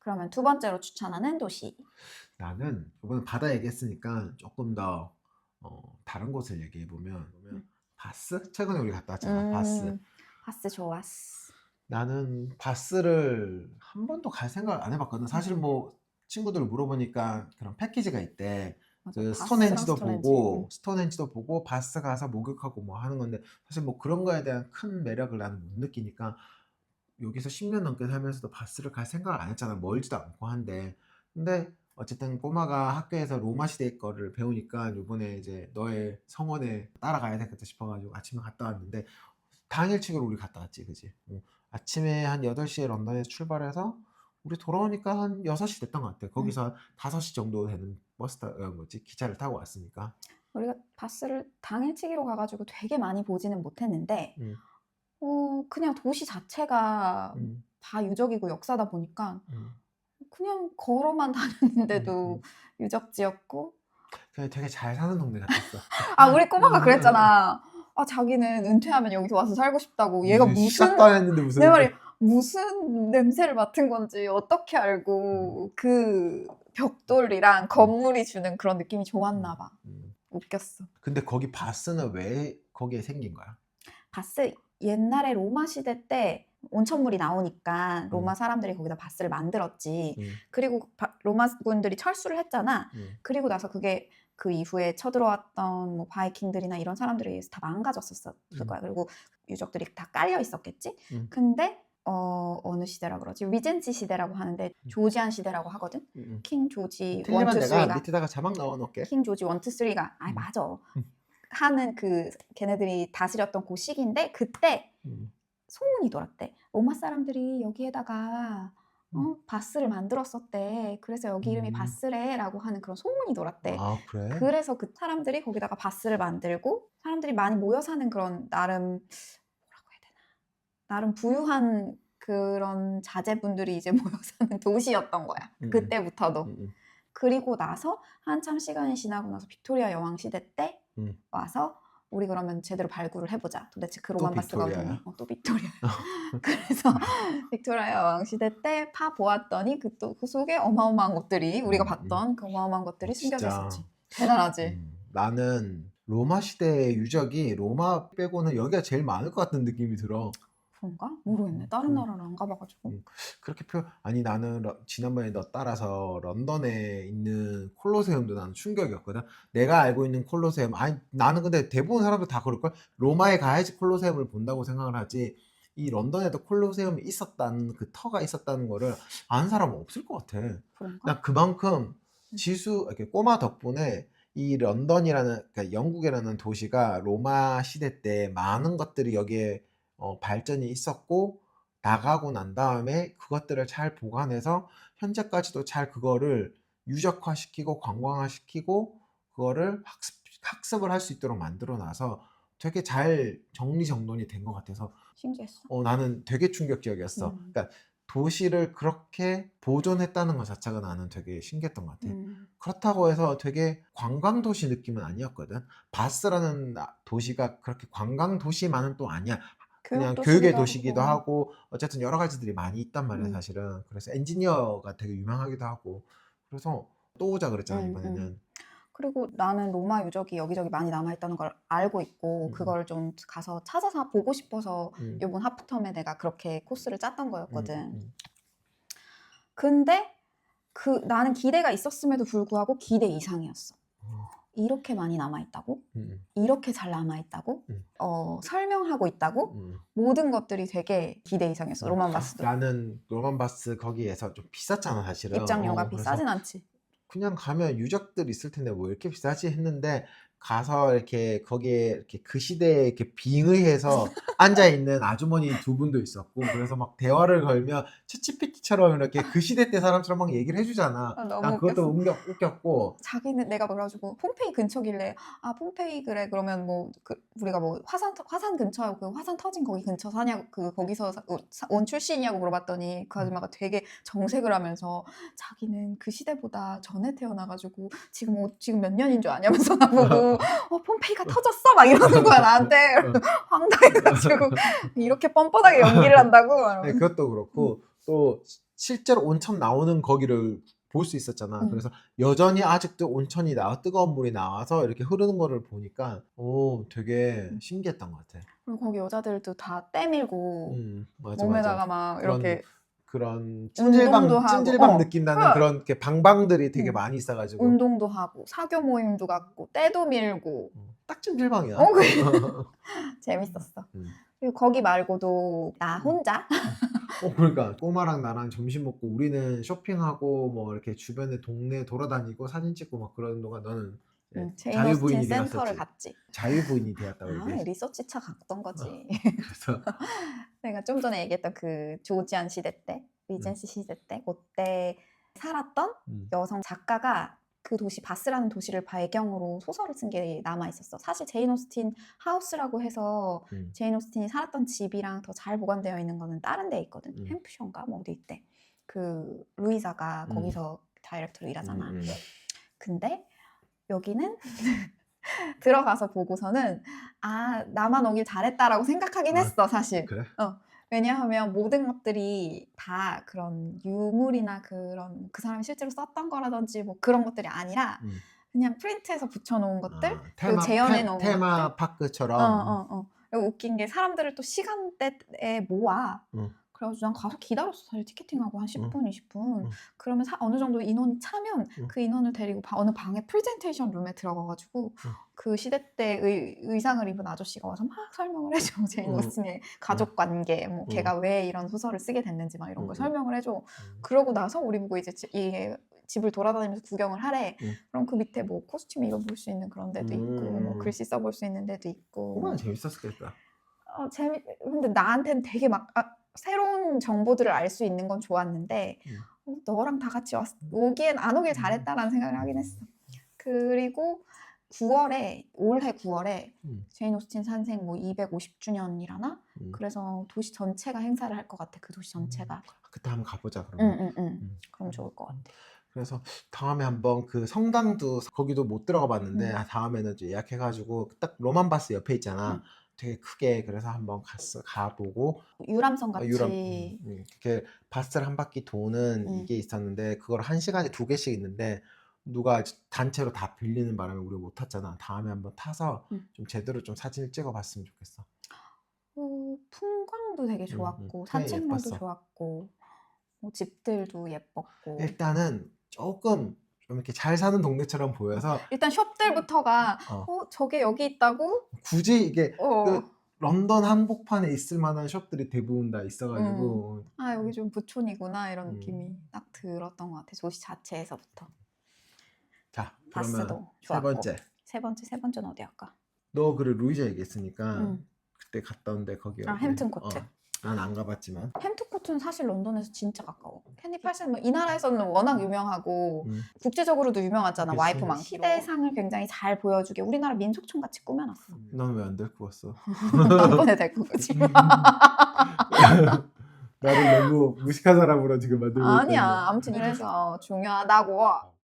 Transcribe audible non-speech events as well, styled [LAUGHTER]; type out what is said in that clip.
그러면 두 번째로 추천하는 도시. 나는 이번에 바다 얘기했으니까 조금 더 어, 다른 곳을 얘기해 보면 음. 바스? 최근에 우리 갔다 왔잖아. 바스. 바스 좋았어. 나는 바스를 한 번도 갈 생각 안 해봤거든. 사실 뭐 친구들 물어보니까 그런 패키지가 있대. 맞아, 그 스톤헨지도 스톤헨지. 보고 스톤헨지도 보고 바스 가서 목욕하고 뭐 하는 건데 사실 뭐 그런 거에 대한 큰 매력을 나는 못 느끼니까 여기서 10년 넘게 살면서도 바스를 갈 생각을 안 했잖아. 멀지도 않고 한데. 근데 어쨌든 꼬마가 학교에서 로마 시대 거를 배우니까 요번에 이제 너의 성원에 따라가야 되겠다 싶어가지고 아침에 갔다 왔는데 당일치기로 우리 갔다 왔지 그지? 어, 아침에 한 8시에 런던에서 출발해서 우리 돌아오니까 한 6시 됐던 것 같아. 거기서 5시 정도 되는 버스 타 어, 뭐지? 기차를 타고 왔으니까. 우리가 바스를 당일치기로 가가지고 되게 많이 보지는 못했는데, 음. 어, 그냥 도시 자체가 음, 다 유적이고 역사다 보니까 음. 그냥 걸어만 [LAUGHS] 다녔는데도 음, 음. 유적지였고, 그냥 되게 잘 사는 동네 같았어 [LAUGHS] 아, 우리 꼬마가 음. 그랬잖아. 아, 자기는 은퇴하면 여기서 와서 살고 싶다고. 얘가 무슨, 시작도 안 했는데 무슨 내 말이 무슨 냄새를 맡은 건지 어떻게 알고 그 벽돌이랑 건물이 주는 그런 느낌이 좋았나 봐. 음. 웃겼어. 근데 거기 바스는 왜 거기에 생긴 거야? 바스 옛날에 로마 시대 때 온천물이 나오니까 로마 음. 사람들이 거기다 바스를 만들었지. 음, 그리고 바- 로마 군들이 철수를 했잖아. 음, 그리고 나서 그게 그 이후에 쳐들어왔던 뭐 바이킹들이나 이런 사람들에 의해서 다 망가졌었을 음. 거야. 그리고 유적들이 다 깔려 있었겠지. 음. 근데 어 어느 시대라 그러지? 리젠시 시대라고 하는데 조지안 시대라고 하거든. 음, 음. 킹 조지 틀리면 1, 2, 내가 3가 밑에다가 자막 넣어 놓을게 킹 조지 1, 2, 3가 아 음. 맞아. 음. 하는 그 걔네들이 다스렸던 그 시기인데 그때 음, 소문이 돌았대. 로마 사람들이 여기에다가 어, 음. 바스를 만들었었대. 그래서 여기 이름이 음. 바스래라고 하는 그런 소문이 돌았대. 아 그래? 그래서 그 사람들이 거기다가 바스를 만들고 사람들이 많이 모여 사는 그런 나름 뭐라고 해야 되나 나름 부유한 그런 자제분들이 이제 [LAUGHS] 모여 사는 도시였던 거야. 음, 그때부터도. 음, 음. 그리고 나서 한참 시간이 지나고 나서 빅토리아 여왕 시대 때 음. 와서 우리 그러면 제대로 발굴을 해보자. 도대체 그또 로만 바스가 빅토리아야? 어디니? 어, 또 빅토리아. [LAUGHS] 그래서 빅토리아 여왕 시대 때 파 보았더니 그 또 그 속에 어마어마한 것들이 우리가 음, 봤던 그 어마어마한 것들이 어. 숨겨져 있었지. 대단하지. 음, 나는 로마 시대의 유적이 로마 빼고는 여기가 제일 많을 것 같은 느낌이 들어 그런가? 모르겠네. 다른 음. 나라를 안 가봐가지고. 음. 그렇게 표 아니 나는 러- 지난번에 너 따라서 런던에 있는 콜로세움도 나는 충격이었거든. 내가 알고 있는 콜로세움 아니 나는 근데 대부분 사람들 다 그럴 걸. 로마에 가야지 콜로세움을 본다고 생각을 하지. 이 런던에도 콜로세움이 있었다는 그 터가 있었다는 거를 아는 사람은 없을 것 같아. 그런가? 난 그만큼 음. 지수 이렇게 꼬마 덕분에 이 런던이라는 그러니까 영국이라는 도시가 로마 시대 때 많은 것들이 여기에 어, 발전이 있었고 나가고 난 다음에 그것들을 잘 보관해서 현재까지도 잘 그거를 유적화시키고 관광화시키고 그거를 학습, 학습을 할 수 있도록 만들어 놔서 되게 잘 정리정돈이 된 것 같아서 신기했어. 어, 나는 되게 충격적이었어. 음. 그러니까 도시를 그렇게 보존했다는 것 자체가 나는 되게 신기했던 것 같아. 음. 그렇다고 해서 되게 관광 도시 느낌은 아니었거든. 바스라는 나- 도시가 그렇게 관광 도시만은 또 아니야. 그냥 교육의 시기도 도시기도 하고. 어쨌든 여러 가지들이 많이 있단 말이야 음. 사실은. 그래서 엔지니어가 되게 유명하기도 하고. 그래서 또 오자 그랬잖아 음, 이번에는. 그리고 나는 로마 유적이 여기저기 많이 남아있다는 걸 알고 있고 음. 그걸 좀 가서 찾아서 보고 싶어서 음, 이번 하프텀에 내가 그렇게 코스를 짰던 음, 거였거든. 음, 근데 그 나는 기대가 있었음에도 불구하고 기대 이상이었어. 어, 이렇게 많이 남아있다고? 음, 이렇게 잘 남아있다고? 음. 어, 설명하고 있다고? 음. 모든 것들이 되게 기대 이상이었어. 음. 로만 바스도. 나는 로만 바스 거기에서 좀 비쌌잖아 사실은. 입장료가 어, 그래서 비싸진 않지. 그냥 가면 유적들 있을 텐데 뭐 이렇게 비싸지 했는데 가서 이렇게 거기에 이렇게 그 시대에 이렇게 빙의해서 앉아 있는 아주머니 두 분도 있었고 그래서 막 대화를 걸면 채치피티처럼 이렇게 그 시대 때 사람처럼 막 얘기를 해주잖아. 아, 너무 난 그것도. 웃겨, 웃겼고 자기는 내가 그래가지고 폼페이 근처길래 아 폼페이 그래 그러면 뭐 그 우리가 뭐 화산 터- 화산 근처 그 화산 터진 거기 근처 사냐고 그 거기서 사- 어, 사- 원 출신이냐고 물어봤더니 그 아줌마가 되게 정색을 하면서 자기는 그 시대보다 전에 태어나가지고 지금 어, 지금 몇 년인 줄 아냐면서 나보고 어 폼페이가 터졌어 막 이러는 거야 나한테 [LAUGHS] 황당해가지고 이렇게 뻔뻔하게 연기를 한다고 네, 그것도 그렇고 또 실제로 온천 나오는 거기를 볼 수 있었잖아. 음. 그래서 여전히 아직도 온천이 나와 뜨거운 물이 나와서 이렇게 흐르는 거를 보니까 오 되게 음. 신기했던 것 같아. 그리고 거기 여자들도 다 때밀고 음, 맞아, 몸에다가 맞아. 막 이렇게 그런 찜질방 운동도 하고, 찜질방 어. 느낌 나는 그- 그런 이렇게 방방들이 되게 음. 많이 있어가지고 운동도 하고 사교 모임도 갖고 때도 밀고 어, 딱 찜질방이야. 어, 그래. [LAUGHS] [LAUGHS] 재밌었어. 음. 그리고 거기 말고도 나 혼자 어, 그러니까 꼬마랑 나랑 점심 먹고 우리는 쇼핑하고 뭐 이렇게 주변에 동네 돌아다니고 사진 찍고 막 그러는 동안 너는 응, 제인 자유부인이 오스틴 센터를 되었었지. 갔지. 자유부인이 되었다고 아, 얘기해. 리서치 차 갔던 거지. [LAUGHS] 그래서 내가 좀 전에 얘기했던 그 조지안 시대 때, 리젠시 시대 때, 그때 살았던 음. 여성 작가가 그 도시 바스라는 도시를 배경으로 소설을 쓴 게 남아 있었어. 사실 제인 오스틴 하우스라고 해서 음. 제인 오스틴이 살았던 집이랑 더 잘 보관되어 있는 거는 다른 데 있거든. 음. 햄프셔인가 뭐 어디 있대. 그 루이자가 음. 거기서 다이렉터로 일하잖아. 음, 음. 근데 여기는 [LAUGHS] 들어가서 보고서는 아 나만 오길 잘했다라고 생각하긴 아, 했어 사실. 그래? 왜냐하면 모든 것들이 다 그런 유물이나 그런 그 사람이 실제로 썼던 거라든지 뭐 그런 것들이 아니라 음. 그냥 프린트해서 붙여놓은 것들 아, 테마 재현해 테, 놓은 테마? 파크처럼 어, 어, 어. 웃긴 게 사람들을 또 시간대에 모아. 응. 그래가지고 난 가서 기다렸어. 사실 티켓팅하고 한 10분, 20분. 응. 그러면 사- 어느 정도 인원이 차면 응. 그 인원을 데리고 바- 어느 방에 프레젠테이션 룸에 들어가가지고 응. 그 시대 때 의, 의상을 입은 아저씨가 와서 막 설명을 해줘. [LAUGHS] 제인 응. 오스틴의 가족 관계, 뭐 응. 걔가 왜 이런 소설을 쓰게 됐는지 막 이런 걸 응, 응. 설명을 해줘. 음. 그러고 나서 우리 보고 이제 지- 이 집을 돌아다니면서 구경을 하래. 응. 그럼 그 밑에 뭐 코스튬 입어볼 수 있는 그런 데도 있고, 뭐 음. 글씨 써볼 수 있는 데도 있고. 얼마나 재밌었겠다. 어, 재미, 근데 나한테는 되게 막 아, 새로운 정보들을 알 수 있는 건 좋았는데 음. 어, 너랑 다 같이 왔, 오기엔 안 오길 잘했다라는 생각을 하긴 했어. 그리고 9월에 올해 9월에 음. 제인 오스틴 산생 뭐 250주년이라나 음. 그래서 도시 전체가 행사를 할 것 같아 그 도시 전체가. 그때 한번 가보자 그러면. 응응응. 음. 그럼 좋을 것 같아. 그래서 다음에 한번 그 성당도 거기도 못 들어가 봤는데 음. 아, 다음에는 예약해가지고 딱 로만바스 옆에 있잖아. 음. 되게 크게 그래서 한번 갔어 가보고 유람선 어, 같이. 유럽 음, 음, 이렇게 바스를 한 바퀴 도는 음. 이게 있었는데 그걸 한 시간에 두 개씩 있는데 누가 단체로 다 빌리는 바람에 우리가 못 탔잖아. 다음에 한번 타서 음. 좀 제대로 좀 사진을 찍어봤으면 좋겠어. 어, 풍광도 되게 음, 좋았고 음. 되게 산책로도. 좋았고 뭐 집들도 예뻤고 일단은 조금 좀 이렇게 잘 사는 동네처럼 보여서 일단 숍들부터가 어, 어 저게 여기 있다고 굳이 이게 어. 그 런던 한복판에 있을 만한 숍들이 대부분 다 있어가지고 아 여기 좀 부촌이구나 이런 음. 느낌이 딱 들었던 것 같아 도시 자체에서부터 자 그러면 세 번째 세 번째 세 번째는 어디 할까? 너 그래 루이자 얘기했으니까 음. 그때 갔다 온데 거기 아, 햄튼 코트. 난안 가봤지만 햄 트코트는 사실 런던에서 진짜 가까워. 캔디 팔슨 뭐이 나라에서는 워낙 유명하고 음. 국제적으로도 유명하잖아 그치. 와이프 많기로 시대상을 굉장히 잘 보여주게. 우리나라 민속촌 같이 꾸며놨어. 넌왜안 데리고 왔어? 다음번에 데리고 오지. [LAUGHS] 나를 너무 무식한 사람으로 지금 만들고 아니야. 있다니. 아무튼 이래서 중요하다고